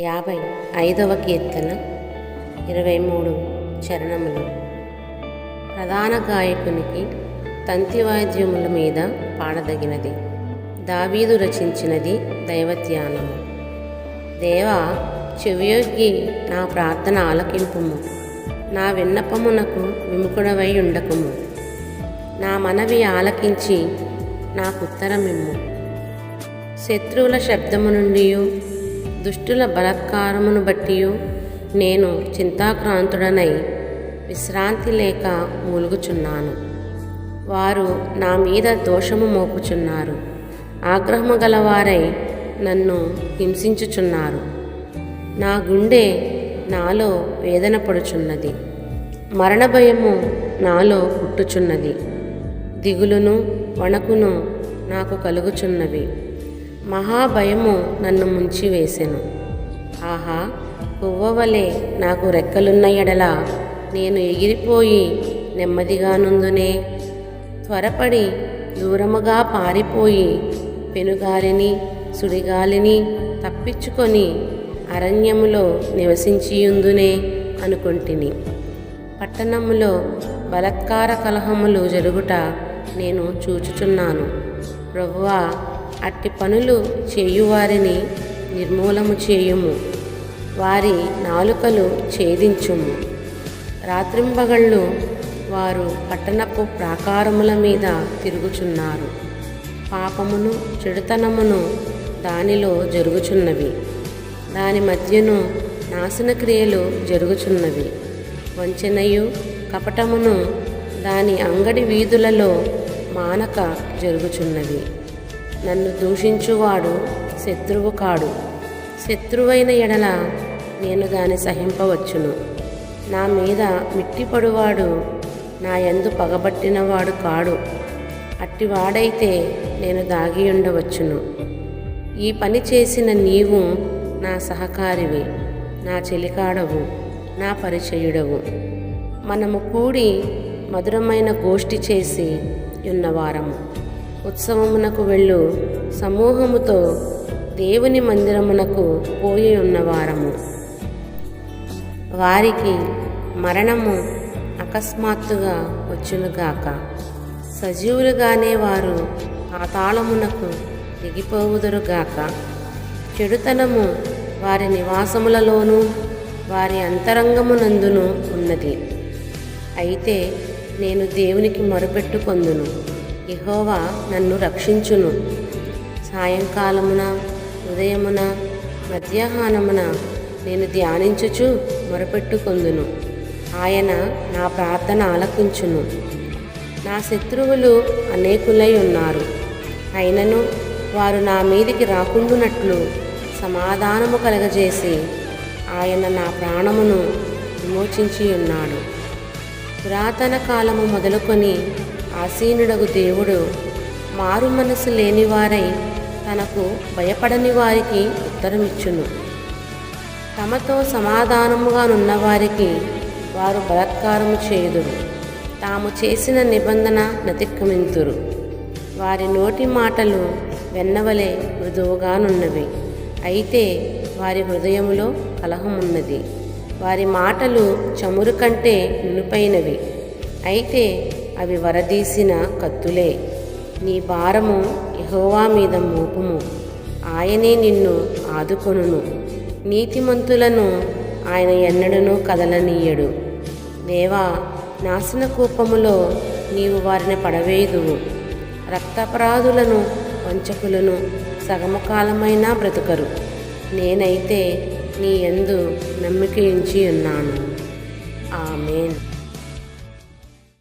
యాభై ఐదవ కీర్తన ఇరవై మూడు చరణములు. ప్రధాన గాయకునికి తంతి వాద్యముల మీద పాడదగినది. దావీదు రచించినది దైవధ్యానము. దేవా చెవియొగ్గి నా ప్రార్థన ఆలకింపుము. నా విన్నపమునకు విముఖుడవై ఉండకుము. నా మనవి ఆలకించి నాకుత్తరమిమ్ము. శత్రువుల శబ్దము నుండి దుష్టుల బలత్కారమును బట్టి నేను చింతాక్రాంతుడనై విశ్రాంతి లేక మూలుగుచున్నాను. వారు నా మీద దోషము మోపుచున్నారు. ఆగ్రహము గలవారై నన్ను హింసించుచున్నారు. నా గుండె నాలో వేదన పడుచున్నది. మరణ భయము నాలో పుట్టుచున్నది. దిగులును వణకును నాకు కలుగుచున్నవి. మహాభయము నన్ను ముంచివేసెను ఆహా పువ్వవలే నాకు రెక్కలున్న ఎడల నేను ఎగిరిపోయి నెమ్మదిగానుందునే త్వరపడి దూరముగా పారిపోయి పెనుగాలిని సుడిగాలిని తప్పించుకొని అరణ్యములో నివసించియుందునే అనుకుంటుని. పట్టణములో బలత్కార కలహములు జరుగుట నేను చూచుచున్నాను. ప్రభువా అట్టి పనులు చేయువారిని నిర్మూలము చేయుము. వారి నాలుకలు ఛేదించుము. రాత్రింబగళ్ళు వారు పట్టణపు ప్రాకారముల మీద తిరుగుచున్నారు. పాపమును చెడుతనమును దానిలో జరుగుచున్నవి. దాని మధ్యను నాశన క్రియలు జరుగుచున్నవి. వంచనయు కపటమును దాని అంగడి వీధులలో మానక జరుగుచున్నవి. నన్ను దూషించువాడు శత్రువు కాడు. శత్రువైన ఎడల నేను దాని సహింపవచ్చును. నా మీద మిట్టిపడువాడు నా ఎందు పగబట్టినవాడు కాడు. అట్టివాడైతే నేను దాగి ఉండవచ్చును. ఈ పని చేసిన నీవు నా సహకారివి నా చెలికాడవు నా పరిచయుడవు. మనము కూడి మధురమైన గోష్ఠి చేసి ఉన్నవారము. ఉత్సవమునకు వెళ్ళు. సమూహముతో దేవుని మందిరమునకు పోయి ఉన్నవారము వారికి మరణము అకస్మాత్తుగా వచ్చునుగాక. సజీవులుగానే వారు పాతాళమునకు దిగిపోవుదురుగాక చెడుతనము వారి నివాసములలోనూ వారి అంతరంగమునందును ఉన్నది. అయితే నేను దేవునికి మొరపెట్టుకొందును. యహోవా నన్ను రక్షించును. సాయంకాలమున ఉదయమున మధ్యాహ్నమున నేను ధ్యానించుచు మొరపెట్టుకొందును. ఆయన నా ప్రార్థన ఆలకించును. నా శత్రువులు అనేకులై ఉన్నారు. అయినను వారు నా మీదికి రాకుండునట్లు సమాధానము కలగజేసి ఆయన నా ప్రాణమును విమోచించి ఉన్నాడు పురాతన కాలము మొదలుకొని ఆసీనుడగు దేవుడు మారు మనసు లేనివారై తనకు భయపడని వారికి ఉత్తరమిచ్చును. తమతో సమాధానముగానున్న వారికి వారు బలాత్కారము చేయుదురు. తాము చేసిన నిబంధన నతిక్రమింతురు. వారి నోటి మాటలు వెన్నవలే మృదువుగానున్నవి అయితే వారి హృదయములో కలహమున్నది. వారి మాటలు చమురు కంటే నునుపైనవి. అయితే అవి వరదీసిన కత్తులే. నీ భారము యహోవా మీద మోపుము. ఆయనే నిన్ను ఆదుకొనును. నీతిమంతులను ఆయన ఎన్నడను కదలనీయడు. దేవా నాశన కూపములో నీవు వారిని పడవేయుదువు. రక్తపరాధులను వంచకులను సగమకాలమైనా బ్రతుకరు. నేనైతే నీ ఎందు నమ్మిక ఉంచి ఉన్నాను. ఆమెన్.